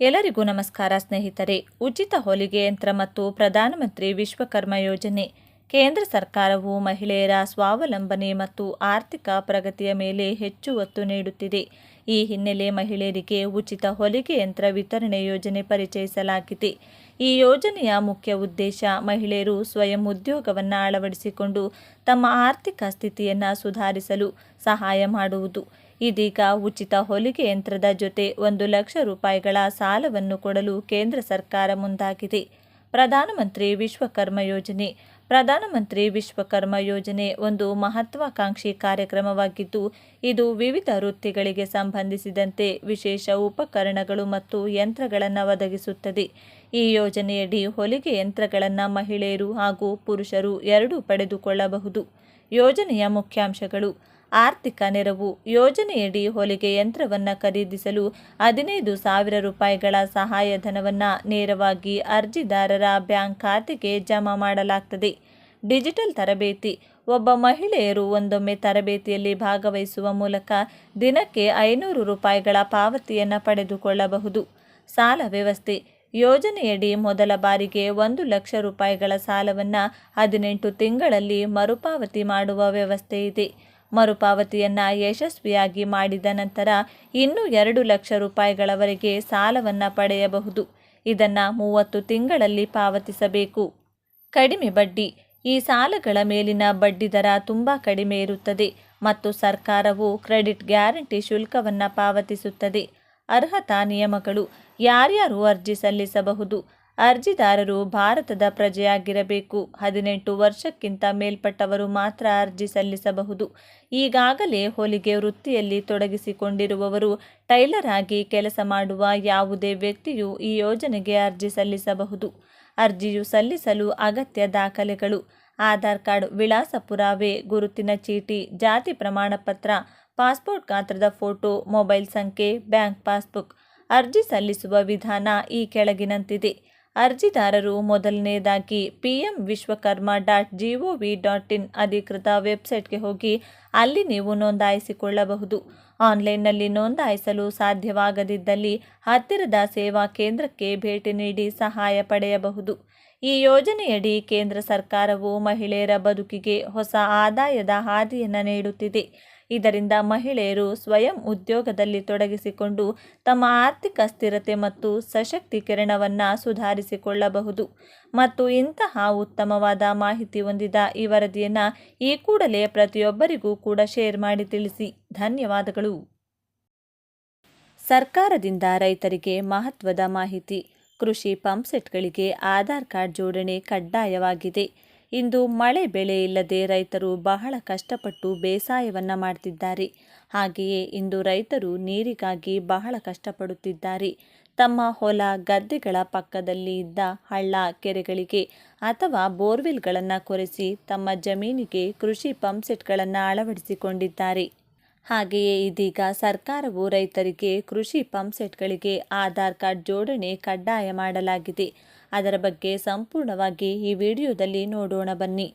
ಎಲ್ಲರಿಗೂ ನಮಸ್ಕಾರ ಸ್ನೇಹಿತರೆ. ಉಚಿತ ಹೊಲಿಗೆ ಯಂತ್ರ ಮತ್ತು ಪ್ರಧಾನಮಂತ್ರಿ ವಿಶ್ವಕರ್ಮ ಯೋಜನೆ. ಕೇಂದ್ರ ಸರ್ಕಾರವು ಮಹಿಳೆಯರ ಸ್ವಾವಲಂಬನೆ ಮತ್ತು ಆರ್ಥಿಕ ಪ್ರಗತಿಯ ಮೇಲೆ ಹೆಚ್ಚು ಒತ್ತು ನೀಡುತ್ತಿದೆ. ಈ ಹಿನ್ನೆಲೆ ಮಹಿಳೆಯರಿಗೆ ಉಚಿತ ಹೊಲಿಗೆ ಯಂತ್ರ ವಿತರಣೆ ಯೋಜನೆ ಪರಿಚಯಿಸಲಾಗಿದೆ. ಈ ಯೋಜನೆಯ ಮುಖ್ಯ ಉದ್ದೇಶ ಮಹಿಳೆಯರು ಸ್ವಯಂ ಉದ್ಯೋಗವನ್ನು ಅಳವಡಿಸಿಕೊಂಡು ತಮ್ಮ ಆರ್ಥಿಕ ಸ್ಥಿತಿಯನ್ನು ಸುಧಾರಿಸಲು ಸಹಾಯ ಮಾಡುವುದು. ಇದೀಗ ಉಚಿತ ಹೊಲಿಗೆ ಯಂತ್ರದ ಜೊತೆ ಒಂದು ಲಕ್ಷ ರೂಪಾಯಿಗಳ ಸಾಲವನ್ನು ಕೊಡಲು ಕೇಂದ್ರ ಸರ್ಕಾರ ಮುಂದಾಗಿದೆ. ಪ್ರಧಾನಮಂತ್ರಿ ವಿಶ್ವಕರ್ಮ ಯೋಜನೆ ಪ್ರಧಾನಮಂತ್ರಿ ವಿಶ್ವಕರ್ಮ ಯೋಜನೆ ಒಂದು ಮಹತ್ವಾಕಾಂಕ್ಷಿ ಕಾರ್ಯಕ್ರಮವಾಗಿದ್ದು, ಇದು ವಿವಿಧ ವೃತ್ತಿಗಳಿಗೆ ಸಂಬಂಧಿಸಿದಂತೆ ವಿಶೇಷ ಉಪಕರಣಗಳು ಮತ್ತು ಯಂತ್ರಗಳನ್ನು ಒದಗಿಸುತ್ತದೆ. ಈ ಯೋಜನೆಯಡಿ ಹೊಲಿಗೆ ಯಂತ್ರಗಳನ್ನು ಮಹಿಳೆಯರು ಹಾಗೂ ಪುರುಷರು ಎರಡೂ ಪಡೆದುಕೊಳ್ಳಬಹುದು. ಯೋಜನೆಯ ಮುಖ್ಯಾಂಶಗಳು ಆರ್ಥಿಕ ನೆರವು ಯೋಜನೆಯಡಿ ಹೊಲಿಗೆ ಯಂತ್ರವನ್ನು ಖರೀದಿಸಲು ಹದಿನೈದು ಸಾವಿರ ರೂಪಾಯಿಗಳ ಸಹಾಯಧನವನ್ನು ನೇರವಾಗಿ ಅರ್ಜಿದಾರರ ಬ್ಯಾಂಕ್ ಖಾತೆಗೆ ಜಮಾ ಮಾಡಲಾಗ್ತದೆ. ಡಿಜಿಟಲ್ ತರಬೇತಿ. ಒಬ್ಬ ಮಹಿಳೆಯರು ಒಂದೊಮ್ಮೆ ತರಬೇತಿಯಲ್ಲಿ ಭಾಗವಹಿಸುವ ಮೂಲಕ ದಿನಕ್ಕೆ ಐನೂರು ರೂಪಾಯಿಗಳ ಪಾವತಿಯನ್ನು ಪಡೆದುಕೊಳ್ಳಬಹುದು. ಸಾಲ ವ್ಯವಸ್ಥೆ. ಯೋಜನೆಯಡಿ ಮೊದಲ ಬಾರಿಗೆ ಒಂದು ಲಕ್ಷ ರೂಪಾಯಿಗಳ ಸಾಲವನ್ನು ಹದಿನೆಂಟು ತಿಂಗಳಲ್ಲಿ ಮರುಪಾವತಿ ಮಾಡುವ ವ್ಯವಸ್ಥೆ ಇದೆ. ಮರುಪಾವತಿಯನ್ನು ಯಶಸ್ವಿಯಾಗಿ ಮಾಡಿದ ನಂತರ ಇನ್ನೂ ಎರಡು ಲಕ್ಷ ರೂಪಾಯಿಗಳವರೆಗೆ ಸಾಲವನ್ನು ಪಡೆಯಬಹುದು. ಇದನ್ನು ಮೂವತ್ತು ತಿಂಗಳಲ್ಲಿ ಪಾವತಿಸಬೇಕು. ಕಡಿಮೆ ಬಡ್ಡಿ. ಈ ಸಾಲಗಳ ಮೇಲಿನ ಬಡ್ಡಿದರ ತುಂಬ ಕಡಿಮೆ ಇರುತ್ತದೆ ಮತ್ತು ಸರ್ಕಾರವು ಕ್ರೆಡಿಟ್ ಗ್ಯಾರಂಟಿ ಶುಲ್ಕವನ್ನು ಪಾವತಿಸುತ್ತದೆ. ಅರ್ಹತಾ ನಿಯಮಗಳು ಯಾರ್ಯಾರು ಅರ್ಜಿ ಸಲ್ಲಿಸಬಹುದು? ಅರ್ಜಿದಾರರು ಭಾರತದ ಪ್ರಜೆಯಾಗಿರಬೇಕು. ಹದಿನೆಂಟು ವರ್ಷಕ್ಕಿಂತ ಮೇಲ್ಪಟ್ಟವರು ಮಾತ್ರ ಅರ್ಜಿ ಸಲ್ಲಿಸಬಹುದು. ಈಗಾಗಲೇ ಹೊಲಿಗೆ ವೃತ್ತಿಯಲ್ಲಿ ತೊಡಗಿಸಿಕೊಂಡಿರುವವರು ಟೈಲರ್ ಆಗಿ ಕೆಲಸ ಮಾಡುವ ಯಾವುದೇ ವ್ಯಕ್ತಿಯು ಈ ಯೋಜನೆಗೆ ಅರ್ಜಿ ಸಲ್ಲಿಸಬಹುದು. ಅರ್ಜಿಯು ಸಲ್ಲಿಸಲು ಅಗತ್ಯ ದಾಖಲೆಗಳು. ಆಧಾರ್ ಕಾರ್ಡ್ ವಿಳಾಸ ಪುರಾವೆ ಗುರುತಿನ ಚೀಟಿ, ಜಾತಿ ಪ್ರಮಾಣ ಪತ್ರ ಪಾಸ್ಪೋರ್ಟ್ ಗಾತ್ರದ ಫೋಟೋ, ಮೊಬೈಲ್ ಸಂಖ್ಯೆ, ಬ್ಯಾಂಕ್ ಪಾಸ್ಬುಕ್. ಅರ್ಜಿ ಸಲ್ಲಿಸುವ ವಿಧಾನ ಈ ಕೆಳಗಿನಂತಿದೆ. ಅರ್ಜಿದಾರರು ಮೊದಲನೆಯದಾಗಿ P M Vishwakarma dot G O V dot in ಅಧಿಕೃತ ವೆಬ್ಸೈಟ್ಗೆ ಹೋಗಿ ಅಲ್ಲಿ ನೀವು ನೋಂದಾಯಿಸಿಕೊಳ್ಳಬಹುದು. ಆನ್ಲೈನ್ನಲ್ಲಿ ನೋಂದಾಯಿಸಲು ಸಾಧ್ಯವಾಗದಿದ್ದಲ್ಲಿ ಹತ್ತಿರದ ಸೇವಾ ಕೇಂದ್ರಕ್ಕೆ ಭೇಟಿ ನೀಡಿ ಸಹಾಯ ಪಡೆಯಬಹುದು. ಈ ಯೋಜನೆಯಡಿ ಕೇಂದ್ರ ಸರ್ಕಾರವು ಮಹಿಳೆಯರ ಬದುಕಿಗೆ ಹೊಸ ಆದಾಯದ ಹಾದಿಯನ್ನು ನೀಡುತ್ತಿದೆ. ಇದರಿಂದ ಮಹಿಳೆಯರು ಸ್ವಯಂ ಉದ್ಯೋಗದಲ್ಲಿ ತೊಡಗಿಸಿಕೊಂಡು ತಮ್ಮ ಆರ್ಥಿಕ ಸ್ಥಿರತೆ ಮತ್ತು ಸಶಕ್ತೀಕರಣವನ್ನು ಸುಧಾರಿಸಿಕೊಳ್ಳಬಹುದು. ಮತ್ತು ಇಂತಹ ಉತ್ತಮವಾದ ಮಾಹಿತಿ ಹೊಂದಿದ ಈ ವರದಿಯನ್ನು ಈ ಕೂಡಲೇ ಪ್ರತಿಯೊಬ್ಬರಿಗೂ ಕೂಡ ಶೇರ್ ಮಾಡಿ ತಿಳಿಸಿ. ಧನ್ಯವಾದಗಳು. ಸರ್ಕಾರದಿಂದ ರೈತರಿಗೆ ಮಹತ್ವದ ಮಾಹಿತಿ. ಕೃಷಿ ಪಂಪ್ಸೆಟ್ಗಳಿಗೆ ಆಧಾರ್ ಕಾರ್ಡ್ ಜೋಡಣೆ ಕಡ್ಡಾಯವಾಗಿದೆ. ಇಂದು ಮಳೆ ಬೆಳೆ ಇಲ್ಲದೆ ರೈತರು ಬಹಳ ಕಷ್ಟಪಟ್ಟು ಬೇಸಾಯವನ್ನು ಮಾಡ್ತಿದ್ದಾರೆ. ಹಾಗೆಯೇ ಇಂದು ರೈತರು ನೀರಿಗಾಗಿ ಬಹಳ ಕಷ್ಟಪಡುತ್ತಿದ್ದಾರೆ. ತಮ್ಮ ಹೊಲ, ಗದ್ದೆಗಳ ಪಕ್ಕದಲ್ಲಿ ಇದ್ದ ಹಳ್ಳ ಕೆರೆಗಳಿಗೆ ಅಥವಾ ಬೋರ್ವೆಲ್ಗಳನ್ನು ಕೊರೆಸಿ ತಮ್ಮ ಜಮೀನಿಗೆ ಕೃಷಿ ಪಂಪ್ಸೆಟ್ಗಳನ್ನು ಅಳವಡಿಸಿಕೊಂಡಿದ್ದಾರೆ. ಹಾಗೆಯೇ ಇದೀಗ ಸರ್ಕಾರವು ರೈತರಿಗೆ ಕೃಷಿ ಪಂಪ್ಸೆಟ್ಗಳಿಗೆ ಆಧಾರ್ ಕಾರ್ಡ್ ಜೋಡಣೆ ಕಡ್ಡಾಯ ಮಾಡಲಾಗಿದೆ. ಅದರ ಬಗ್ಗೆ ಸಂಪೂರ್ಣವಾಗಿ ಈ ವಿಡಿಯೋದಲ್ಲಿ ನೋಡೋಣ ಬನ್ನಿ.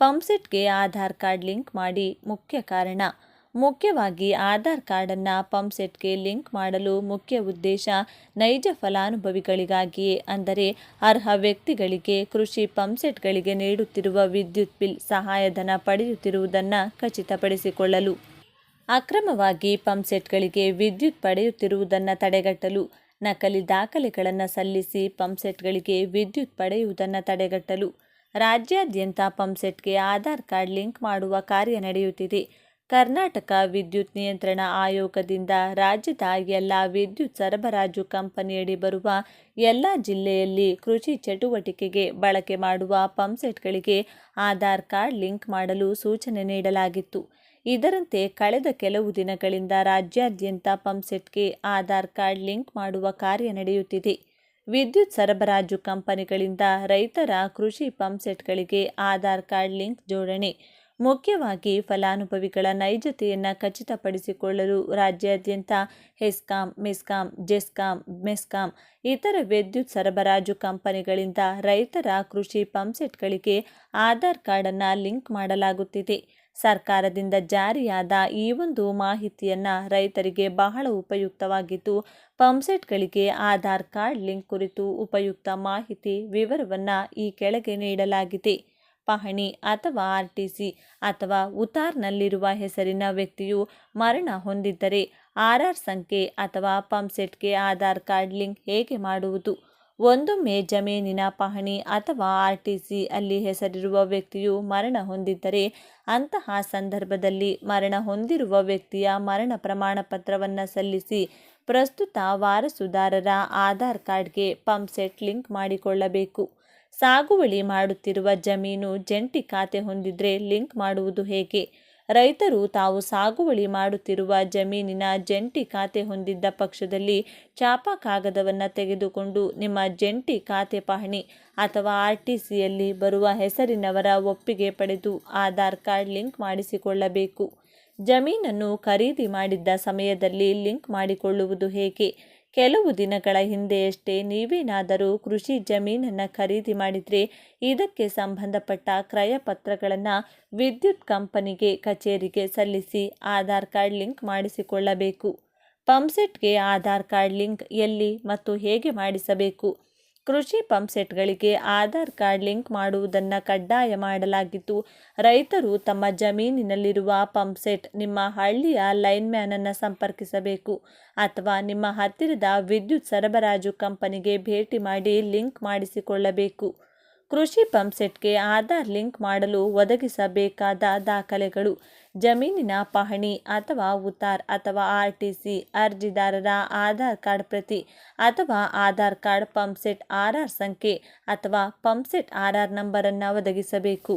ಪಂಪ್ಸೆಟ್ಗೆ ಆಧಾರ್ ಕಾರ್ಡ್ ಲಿಂಕ್ ಮಾಡಿ ಮುಖ್ಯ ಕಾರಣ. ಮುಖ್ಯವಾಗಿ ಆಧಾರ್ ಕಾರ್ಡನ್ನು ಪಂಪ್ಸೆಟ್ಗೆ ಲಿಂಕ್ ಮಾಡಲು ಮುಖ್ಯ ಉದ್ದೇಶ ನೈಜ ಫಲಾನುಭವಿಗಳಿಗಾಗಿಯೇ, ಅಂದರೆ ಅರ್ಹ ವ್ಯಕ್ತಿಗಳಿಗೆ ಕೃಷಿ ಪಂಪ್ಸೆಟ್ಗಳಿಗೆ ನೀಡುತ್ತಿರುವ ವಿದ್ಯುತ್ ಬಿಲ್ ಸಹಾಯಧನ ಪಡೆಯುತ್ತಿರುವುದನ್ನು ಖಚಿತಪಡಿಸಿಕೊಳ್ಳಲು. ಅಕ್ರಮವಾಗಿ ಪಂಪ್ಸೆಟ್ಗಳಿಗೆ ವಿದ್ಯುತ್ ಪಡೆಯುತ್ತಿರುವುದನ್ನು ತಡೆಗಟ್ಟಲು, ನಕಲಿ ದಾಖಲೆಗಳನ್ನು ಸಲ್ಲಿಸಿ ಪಂಪ್ಸೆಟ್ಗಳಿಗೆ ವಿದ್ಯುತ್ ಪಡೆಯುವುದನ್ನು ತಡೆಗಟ್ಟಲು, ರಾಜ್ಯಾದ್ಯಂತ ಪಂಪ್ಸೆಟ್ಗೆ ಆಧಾರ್ ಕಾರ್ಡ್ ಲಿಂಕ್ ಮಾಡುವ ಕಾರ್ಯ ನಡೆಯುತ್ತಿದೆ. ಕರ್ನಾಟಕ ವಿದ್ಯುತ್ ನಿಯಂತ್ರಣ ಆಯೋಗದಿಂದ ರಾಜ್ಯದ ಎಲ್ಲ ವಿದ್ಯುತ್ ಸರಬರಾಜು ಕಂಪನಿಯಡಿ ಬರುವ ಎಲ್ಲ ಜಿಲ್ಲೆಯಲ್ಲಿ ಕೃಷಿ ಚಟುವಟಿಕೆಗೆ ಬಳಕೆ ಮಾಡುವ ಪಂಪ್ಸೆಟ್ಗಳಿಗೆ ಆಧಾರ್ ಕಾರ್ಡ್ ಲಿಂಕ್ ಮಾಡಲು ಸೂಚನೆ ನೀಡಲಾಗಿತ್ತು. ಇದರಂತೆ ಕಳೆದ ಕೆಲವು ದಿನಗಳಿಂದ ರಾಜ್ಯಾದ್ಯಂತ ಪಂಪ್ಸೆಟ್ಗೆ ಆಧಾರ್ ಕಾರ್ಡ್ ಲಿಂಕ್ ಮಾಡುವ ಕಾರ್ಯ ನಡೆಯುತ್ತಿದೆ. ವಿದ್ಯುತ್ ಸರಬರಾಜು ಕಂಪನಿಗಳಿಂದ ರೈತರ ಕೃಷಿ ಪಂಪ್ಸೆಟ್ಗಳಿಗೆ ಆಧಾರ್ ಕಾರ್ಡ್ ಲಿಂಕ್ ಜೋಡಣೆ ಮುಖ್ಯವಾಗಿ ಫಲಾನುಭವಿಗಳ ನೈಜತೆಯನ್ನು ಖಚಿತಪಡಿಸಿಕೊಳ್ಳಲು ರಾಜ್ಯಾದ್ಯಂತ ಹೆಸ್ಕಾಂ, ಮೆಸ್ಕಾಂ, ಜೆಸ್ಕಾಂ, ಮೆಸ್ಕಾಂ ಇತರ ವಿದ್ಯುತ್ ಸರಬರಾಜು ಕಂಪನಿಗಳಿಂದ ರೈತರ ಕೃಷಿ ಪಂಪ್ಸೆಟ್ಗಳಿಗೆ ಆಧಾರ್ ಕಾರ್ಡನ್ನು ಲಿಂಕ್ ಮಾಡಲಾಗುತ್ತಿದೆ. ಸರ್ಕಾರದಿಂದ ಜಾರಿಯಾದ ಈ ಒಂದು ಮಾಹಿತಿಯನ್ನು ರೈತರಿಗೆ ಬಹಳ ಉಪಯುಕ್ತವಾಗಿದ್ದು ಪಂಪ್ಸೆಟ್ಗಳಿಗೆ ಆಧಾರ್ ಕಾರ್ಡ್ ಲಿಂಕ್ ಕುರಿತು ಉಪಯುಕ್ತ ಮಾಹಿತಿ ವಿವರವನ್ನು ಈ ಕೆಳಗೆ ನೀಡಲಾಗಿದೆ. ಪಹಣಿ ಅಥವಾ ಆರ್ಟಿಸಿ ಅಥವಾ ಉತಾರ್ನಲ್ಲಿರುವ ಹೆಸರಿನ ವ್ಯಕ್ತಿಯು ಮರಣ ಹೊಂದಿದ್ದರೆ ಆರ್ಆರ್ ಸಂಖ್ಯೆ ಅಥವಾ ಪಂಪ್ಸೆಟ್ಗೆ ಆಧಾರ್ ಕಾರ್ಡ್ ಲಿಂಕ್ ಹೇಗೆ ಮಾಡುವುದು? ಒಂದೊಮ್ಮೆ ಜಮೀನಿನ ಪಹಣಿ ಅಥವಾ ಆರ್ ಟಿ ಸಿ ಅಲ್ಲಿ ಹೆಸರಿರುವ ವ್ಯಕ್ತಿಯು ಮರಣ ಹೊಂದಿದ್ದರೆ ಅಂತಹ ಸಂದರ್ಭದಲ್ಲಿ ಮರಣ ಹೊಂದಿರುವ ವ್ಯಕ್ತಿಯ ಮರಣ ಪ್ರಮಾಣ ಪತ್ರವನ್ನು ಸಲ್ಲಿಸಿ ಪ್ರಸ್ತುತ ವಾರಸುದಾರರ ಆಧಾರ್ ಕಾರ್ಡ್ಗೆ ಪಂಪ್ಸೆಟ್ ಲಿಂಕ್ ಮಾಡಿಕೊಳ್ಳಬೇಕು. ಸಾಗುವಳಿ ಮಾಡುತ್ತಿರುವ ಜಮೀನು ಜಂಟಿ ಖಾತೆ ಹೊಂದಿದ್ರೆ ಲಿಂಕ್ ಮಾಡುವುದು ಹೇಗೆ? ರೈತರು ತಾವು ಸಾಗುವಳಿ ಮಾಡುತ್ತಿರುವ ಜಮೀನಿನ ಜಂಟಿ ಖಾತೆ ಹೊಂದಿದ್ದ ಪಕ್ಷದಲ್ಲಿ ಚಾಪಾ ಕಾಗದವನ್ನು ತೆಗೆದುಕೊಂಡು ನಿಮ್ಮ ಜಂಟಿ ಖಾತೆ ಪಹಣಿ ಅಥವಾ ಆರ್ ಟಿ ಸಿಯಲ್ಲಿ ಬರುವ ಹೆಸರಿನವರ ಒಪ್ಪಿಗೆ ಪಡೆದು ಆಧಾರ್ ಕಾರ್ಡ್ ಲಿಂಕ್ ಮಾಡಿಸಿಕೊಳ್ಳಬೇಕು. ಜಮೀನನ್ನು ಖರೀದಿ ಮಾಡಿದ್ದ ಸಮಯದಲ್ಲಿ ಲಿಂಕ್ ಮಾಡಿಕೊಳ್ಳುವುದು ಹೇಗೆ? ಕೆಲವು ದಿನಗಳ ಹಿಂದೆಯಷ್ಟೇ ನೀವೇನಾದರೂ ಕೃಷಿ ಜಮೀನನ್ನು ಖರೀದಿ ಮಾಡಿದರೆ ಇದಕ್ಕೆ ಸಂಬಂಧಪಟ್ಟ ಕ್ರಯ ಪತ್ರಗಳನ್ನು ವಿದ್ಯುತ್ ಕಂಪನಿಗೆ, ಕಚೇರಿಗೆ ಸಲ್ಲಿಸಿ ಆಧಾರ್ ಕಾರ್ಡ್ ಲಿಂಕ್ ಮಾಡಿಸಿಕೊಳ್ಳಬೇಕು. ಪಂಪ್ಸೆಟ್ಗೆ ಆಧಾರ್ ಕಾರ್ಡ್ ಲಿಂಕ್ ಎಲ್ಲಿ ಮತ್ತು ಹೇಗೆ ಮಾಡಿಸಬೇಕು? ಕೃಷಿ ಪಂಪ್ಸೆಟ್ಗಳಿಗೆ ಆಧಾರ್ ಕಾರ್ಡ್ ಲಿಂಕ್ ಮಾಡುವುದನ್ನು ಕಡ್ಡಾಯ ಮಾಡಲಾಗಿತ್ತು. ರೈತರು ತಮ್ಮ ಜಮೀನಿನಲ್ಲಿರುವ ಪಂಪ್ಸೆಟ್ ನಿಮ್ಮ ಹಳ್ಳಿಯ ಲೈನ್ಮ್ಯಾನನ್ನು ಸಂಪರ್ಕಿಸಬೇಕು ಅಥವಾ ನಿಮ್ಮ ಹತ್ತಿರದ ವಿದ್ಯುತ್ ಸರಬರಾಜು ಕಂಪನಿಗೆ ಭೇಟಿ ಮಾಡಿ ಲಿಂಕ್ ಮಾಡಿಸಿಕೊಳ್ಳಬೇಕು. ಕೃಷಿ ಪಂಪ್ಸೆಟ್ಗೆ ಆಧಾರ್ ಲಿಂಕ್ ಮಾಡಲು ಒದಗಿಸಬೇಕಾದ ದಾಖಲೆಗಳು ಜಮೀನಿನ ಪಹಣಿ ಅಥವಾ ಉತಾರ್ ಅಥವಾ ಆರ್ ಟಿ ಸಿ ಅರ್ಜಿದಾರರ ಆಧಾರ್ ಕಾರ್ಡ್ ಪ್ರತಿ ಅಥವಾ Aadhaar card pumpset R R ಸಂಖ್ಯೆ ಅಥವಾ ಪಂಪ್ಸೆಟ್ ಆರ್ ಆರ್ ನಂಬರನ್ನು ಒದಗಿಸಬೇಕು.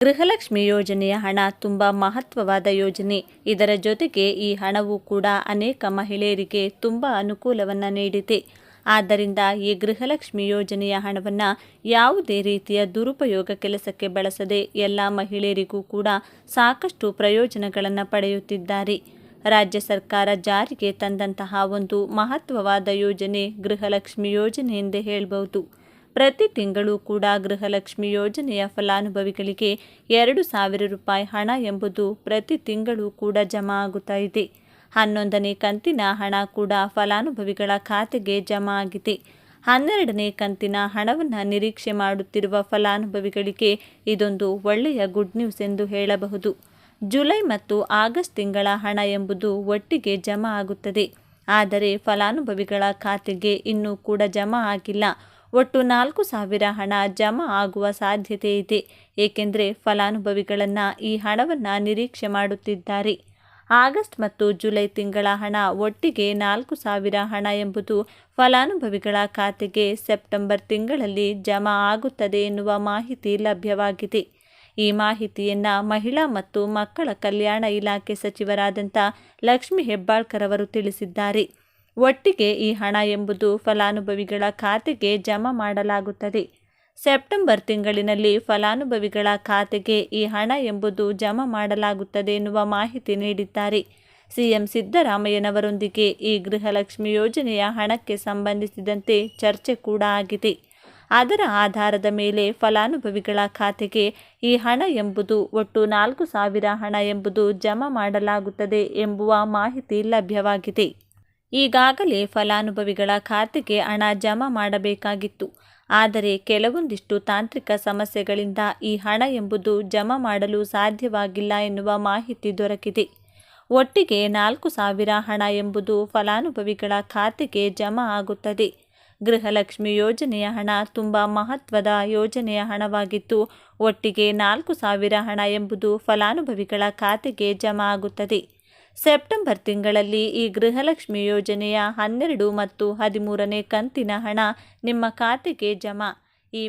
ಗೃಹಲಕ್ಷ್ಮಿ ಯೋಜನೆಯ ಹಣ ತುಂಬ ಮಹತ್ವವಾದ ಯೋಜನೆ. ಇದರ ಜೊತೆಗೆ ಈ ಹಣವು ಕೂಡ ಅನೇಕ ಮಹಿಳೆಯರಿಗೆ ತುಂಬ ಅನುಕೂಲವನ್ನು ನೀಡಿದೆ. ಆದ್ದರಿಂದ ಈ ಗೃಹಲಕ್ಷ್ಮಿ ಯೋಜನೆಯ ಹಣವನ್ನು ಯಾವುದೇ ರೀತಿಯ ದುರುಪಯೋಗ ಕೆಲಸಕ್ಕೆ ಬಳಸದೆ ಎಲ್ಲ ಮಹಿಳೆಯರಿಗೂ ಕೂಡ ಸಾಕಷ್ಟು ಪ್ರಯೋಜನಗಳನ್ನು ಪಡೆಯುತ್ತಿದ್ದಾರೆ. ರಾಜ್ಯ ಸರ್ಕಾರ ಜಾರಿಗೆ ತಂದಂತಹ ಒಂದು ಮಹತ್ವವಾದ ಯೋಜನೆ ಗೃಹಲಕ್ಷ್ಮಿ ಯೋಜನೆ ಎಂದೇ ಹೇಳಬಹುದು. ಪ್ರತಿ ತಿಂಗಳು ಕೂಡ ಗೃಹಲಕ್ಷ್ಮಿ ಯೋಜನೆಯ ಫಲಾನುಭವಿಗಳಿಗೆ ಎರಡು ಸಾವಿರ ರೂಪಾಯಿ ಹಣ ಎಂಬುದು ಪ್ರತಿ ತಿಂಗಳು ಕೂಡ ಜಮಾ ಆಗುತ್ತಾ ಇದೆ. ಹನ್ನೊಂದನೇ ಕಂತಿನ ಹಣ ಕೂಡ ಫಲಾನುಭವಿಗಳ ಖಾತೆಗೆ ಜಮಾ ಆಗಿದೆ. ಹನ್ನೆರಡನೇ ಕಂತಿನ ಹಣವನ್ನು ನಿರೀಕ್ಷೆ ಮಾಡುತ್ತಿರುವ ಫಲಾನುಭವಿಗಳಿಗೆ ಇದೊಂದು ಒಳ್ಳೆಯ ಗುಡ್ ನ್ಯೂಸ್ ಎಂದು ಹೇಳಬಹುದು. ಜುಲೈ ಮತ್ತು ಆಗಸ್ಟ್ ತಿಂಗಳ ಹಣ ಎಂಬುದು ಒಟ್ಟಿಗೆ ಜಮಾ ಆಗುತ್ತದೆ. ಆದರೆ ಫಲಾನುಭವಿಗಳ ಖಾತೆಗೆ ಇನ್ನೂ ಕೂಡ ಜಮಾ ಆಗಿಲ್ಲ. ಒಟ್ಟು ನಾಲ್ಕು ಸಾವಿರ ಹಣ ಜಮಾ ಆಗುವ ಸಾಧ್ಯತೆ ಇದೆ. ಏಕೆಂದರೆ ಫಲಾನುಭವಿಗಳನ್ನು ಈ ಹಣವನ್ನು ನಿರೀಕ್ಷೆ ಮಾಡುತ್ತಿದ್ದಾರೆ. ಆಗಸ್ಟ್ ಮತ್ತು ಜುಲೈ ತಿಂಗಳ ಹಣ ಒಟ್ಟಿಗೆ ನಾಲ್ಕು ಸಾವಿರ ಹಣ ಎಂಬುದು ಫಲಾನುಭವಿಗಳ ಖಾತೆಗೆ ಸೆಪ್ಟೆಂಬರ್ ತಿಂಗಳಲ್ಲಿ ಜಮಾ ಆಗುತ್ತದೆ ಎನ್ನುವ ಮಾಹಿತಿ ಲಭ್ಯವಾಗಿದೆ. ಈ ಮಾಹಿತಿಯನ್ನು ಮಹಿಳಾ ಮತ್ತು ಮಕ್ಕಳ ಕಲ್ಯಾಣ ಇಲಾಖೆ ಸಚಿವರಾದಂಥ ಲಕ್ಷ್ಮಿ ಹೆಬ್ಬಾಳ್ಕರ್ ಅವರು ತಿಳಿಸಿದ್ದಾರೆ. ಒಟ್ಟಿಗೆ ಈ ಹಣ ಎಂಬುದು ಫಲಾನುಭವಿಗಳ ಖಾತೆಗೆ ಜಮಾ ಮಾಡಲಾಗುತ್ತದೆ. ಸೆಪ್ಟೆಂಬರ್ ತಿಂಗಳಿನಲ್ಲಿ ಫಲಾನುಭವಿಗಳ ಖಾತೆಗೆ ಈ ಹಣ ಎಂಬುದು ಜಮಾ ಮಾಡಲಾಗುತ್ತದೆ ಎನ್ನುವ ಮಾಹಿತಿ ನೀಡಿದ್ದಾರೆ. ಸಿಎಂ ಸಿದ್ದರಾಮಯ್ಯನವರೊಂದಿಗೆ ಈ ಗೃಹಲಕ್ಷ್ಮಿ ಯೋಜನೆಯ ಹಣಕ್ಕೆ ಸಂಬಂಧಿಸಿದಂತೆ ಚರ್ಚೆ ಕೂಡ ಆಗಿದೆ. ಅದರ ಆಧಾರದ ಮೇಲೆ ಫಲಾನುಭವಿಗಳ ಖಾತೆಗೆ ಈ ಹಣ ಎಂಬುದು ಒಟ್ಟು ನಾಲ್ಕು ಸಾವಿರ ಹಣ ಎಂಬುದು ಜಮಾ ಮಾಡಲಾಗುತ್ತದೆ ಎಂಬುವ ಮಾಹಿತಿ ಲಭ್ಯವಾಗಿದೆ. ಈಗಾಗಲೇ ಫಲಾನುಭವಿಗಳ ಖಾತೆಗೆ ಹಣ ಜಮಾ ಮಾಡಬೇಕಾಗಿತ್ತು. ಆದರೆ ಕೆಲವೊಂದಿಷ್ಟು ತಾಂತ್ರಿಕ ಸಮಸ್ಯೆಗಳಿಂದ ಈ ಹಣ ಎಂಬುದು ಜಮಾ ಮಾಡಲು ಸಾಧ್ಯವಾಗಿಲ್ಲ ಎನ್ನುವ ಮಾಹಿತಿ ದೊರಕಿದೆ. ಒಟ್ಟಿಗೆ ನಾಲ್ಕು ಸಾವಿರ ಹಣ ಎಂಬುದು ಫಲಾನುಭವಿಗಳ ಖಾತೆಗೆ ಜಮಾ ಆಗುತ್ತದೆ. ಗೃಹಲಕ್ಷ್ಮಿ ಯೋಜನೆಯ ಹಣ ತುಂಬ ಮಹತ್ವದ ಯೋಜನೆಯ ಹಣವಾಗಿದ್ದು, ಒಟ್ಟಿಗೆ ನಾಲ್ಕು ಸಾವಿರ ಹಣ ಎಂಬುದು ಫಲಾನುಭವಿಗಳ ಖಾತೆಗೆ ಜಮಾ ಆಗುತ್ತದೆ. ಸೆಪ್ಟೆಂಬರ್ ತಿಂಗಳಲ್ಲಿ ಈ ಗೃಹಲಕ್ಷ್ಮಿ ಯೋಜನೆಯ ಹನ್ನೆರಡು ಮತ್ತು ಹದಿಮೂರನೇ ಕಂತಿನ ಹಣ ನಿಮ್ಮ ಖಾತೆಗೆ ಜಮಾ. ಈ